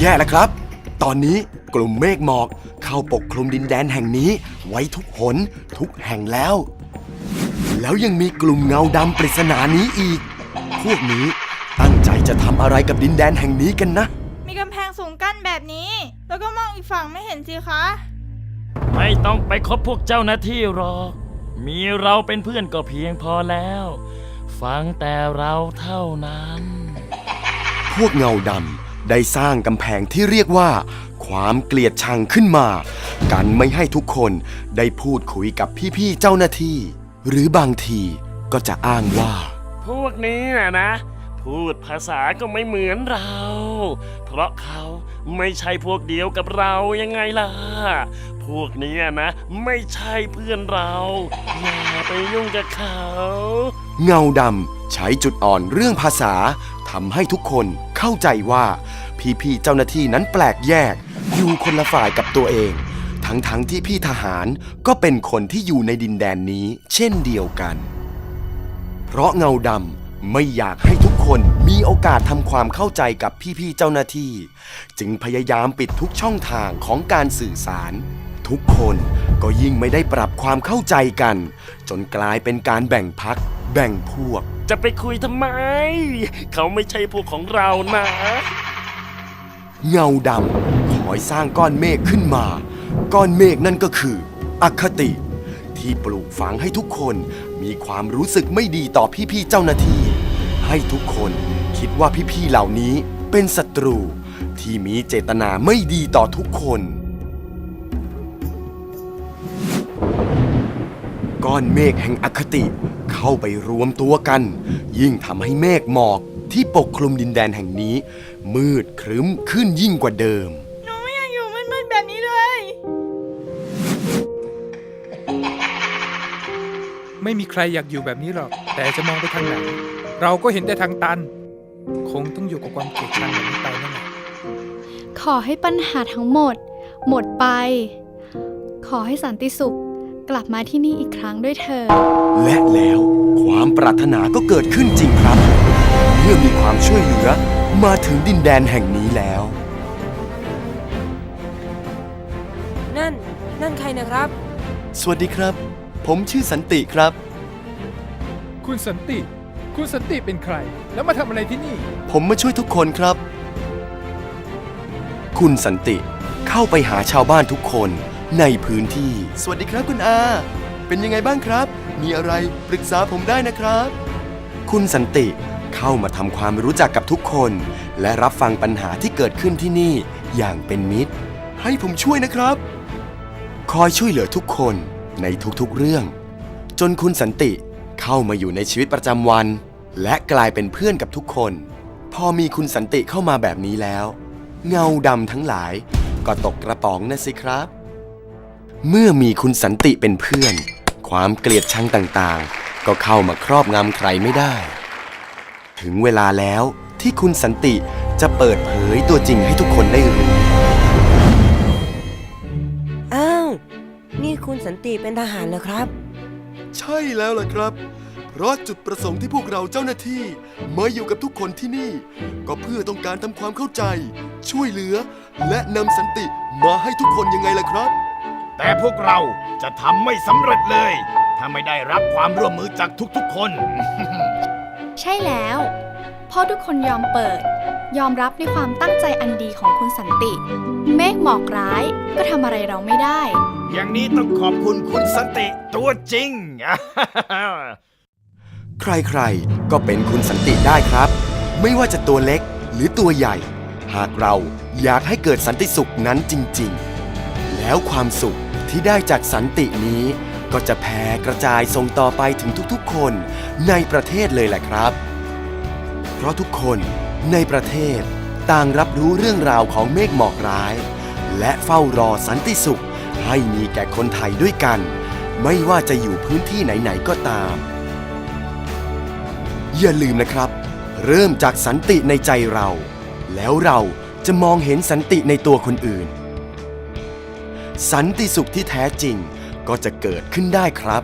แย่แล้วครับ ตอนนี้กลุ่มเมฆหมอกเข้าปกคลุมดินแดนแห่งนี้ไว้ทุกหนทุกแห่งแล้ว แล้วยังมีกลุ่มเงาดำปริศนานี้อีก พวกนี้ตั้งใจจะทำอะไรกับดินแดนแห่งนี้กันนะ มีกำแพงสูงกั้นแบบนี้ แล้วก็มองอีกฝั่งไม่เห็นสิคะ ไม่ต้องไปคบพวกเจ้าหน้าที่หรอก มีเราเป็นเพื่อนก็เพียงพอแล้ว ฟังแต่เราเท่านั้น พวกเงาดำ ได้สร้างกำแพงที่เรียกว่า ความเกลียดชังขึ้นมา กันไม่ให้ทุกคนได้พูดคุยกับพี่ๆเจ้าหน้าที่ หรือบางทีก็จะอ้างว่า พวกนี้นะ พูดภาษาก็ไม่เหมือนเรา เพราะเขาไม่ใช่พวกเดียวกับเรายังไงล่ะ พวกนี้นะ ไม่ใช่เพื่อนเรา อย่าไปยุ่งกับเขา เงาดำใช้จุดอ่อนเรื่องภาษาทำให้ทุกคน เข้าใจว่าพี่ๆเจ้าหน้าที่นั้นแปลกแยก อยู่คนละฝ่ายกับตัวเอง ทั้งๆที่พี่ทหารก็เป็นคนที่อยู่ในดินแดนนี้ เช่นเดียวกัน เพราะเงาดำไม่อยากให้ทุกคนมีโอกาสทำความเข้าใจกับพี่ๆเจ้าหน้าที่ จึงพยายามปิดทุกช่องทางของการสื่อสาร ทุกคนก็ยิ่งไม่ได้ปรับความเข้าใจกัน จนกลายเป็นการแบ่งพัก แบ่งพวก จะไปคุยทำไม เขาไม่ใช่พวกของเรานะ เงาดำคอยสร้างก้อนเมฆขึ้นมา ก้อนเมฆนั่นก็คือ อคติ ที่ปลูกฝังให้ทุกคนมีความรู้สึกไม่ดีต่อพี่ๆเจ้าหน้าที่ ให้ทุกคนคิดว่าพี่ๆเหล่านี้เป็นศัตรู ที่มีเจตนาไม่ดีต่อทุกคน ก้อนเมฆแห่งอคติ เข้าไปรวมตัวกัน ยิ่งทำให้เมฆหมอกที่ปกคลุมดินแดนแห่งนี้ มืดครึ้มขึ้นยิ่งกว่าเดิม หนูไม่อยากอยู่มืดๆแบบนี้เลย ไม่มีใครอยากอยู่แบบนี้หรอก แต่จะมองไปทางไหน เราก็เห็นแต่ทางตัน คงต้องอยู่กับความเกลียดชังแบบนี้ไปนั่นแหละ ขอให้ปัญหาทั้งหมด หมดไป ขอให้สันติสุข กลับมาที่นี่อีกครั้งด้วยเถิดและแล้วความปรารถนาก็เกิดขึ้นจริงครับ เมื่อมีความช่วยเหลือมาถึงดินแดนแห่งนี้แล้ว นั่น นั่นใครนะครับ สวัสดีครับ ผมชื่อสันติครับ คุณสันติ คุณสันติเป็นใคร แล้วมาทำอะไรที่นี่ ผมมาช่วยทุกคนครับ คุณสันติเข้าไปหาชาวบ้านทุกคน ในพื้นที่ สวัสดีครับคุณอา เป็นยังไงบ้างครับ มีอะไรปรึกษาผมได้นะครับ คุณสันติเข้ามาทำความรู้จักกับทุกคน และรับฟังปัญหาที่เกิดขึ้นที่นี่อย่างเป็นมิตร ให้ผมช่วยนะครับ คอยช่วยเหลือทุกคนในทุกๆเรื่อง จนคุณสันติเข้ามาอยู่ในชีวิตประจำวัน และกลายเป็นเพื่อนกับทุกคน พอมีคุณสันติเข้ามาแบบนี้แล้ว เงาดำทั้งหลายก็ตกกระป๋องนะสิครับ เมื่อมีคุณสันติเป็นเพื่อน ความเกลียดชังต่างๆ ก็เข้ามาครอบงำใครไม่ได้ ถึงเวลาแล้วที่คุณสันติจะเปิดเผยตัวจริงให้ทุกคนได้รู้อ้าว นี่คุณสันติเป็นทหารเหรอครับ ใช่แล้วล่ะครับ เพราะจุดประสงค์ที่พวกเราเจ้าหน้าที่มาอยู่กับทุกคนที่นี่ ก็เพื่อต้องการทำความเข้าใจ ช่วยเหลือ และนำสันติมาให้ทุกคนยังไงล่ะครับ แต่พวกเราจะทำไม่สำเร็จเลย ถ้าไม่ได้รับความร่วมมือจากทุกๆคน ใช่แล้วเพราะทุกคนยอมเปิด ยอมรับในความตั้งใจอันดีของคุณสันติ เมฆหมอกร้ายก็ทำอะไรเราไม่ได้ อย่างนี้ต้องขอบคุณคุณสันติตัวจริง ใครๆ ก็เป็นคุณสันติได้ครับ ไม่ว่าจะตัวเล็กหรือตัวใหญ่ หากเราอยากให้เกิดสันติสุขนั้นจริง ๆ แล้วความสุข ที่ได้จากสันตินี้ ก็จะแผ่กระจายส่งต่อไปถึงทุกๆ คนในประเทศเลยแหละครับ เพราะทุกคนในประเทศต่างรับรู้เรื่องราวของเมฆหมอกร้าย และเฝ้ารอสันติสุข ให้มีแก่คนไทยด้วยกัน ไม่ว่าจะอยู่พื้นที่ไหนๆก็ตาม อย่าลืมนะครับ เริ่มจากสันติในใจเรา แล้วเราจะมองเห็นสันติในตัวคนอื่น สันติสุขที่แท้จริงก็จะเกิดขึ้นได้ครับ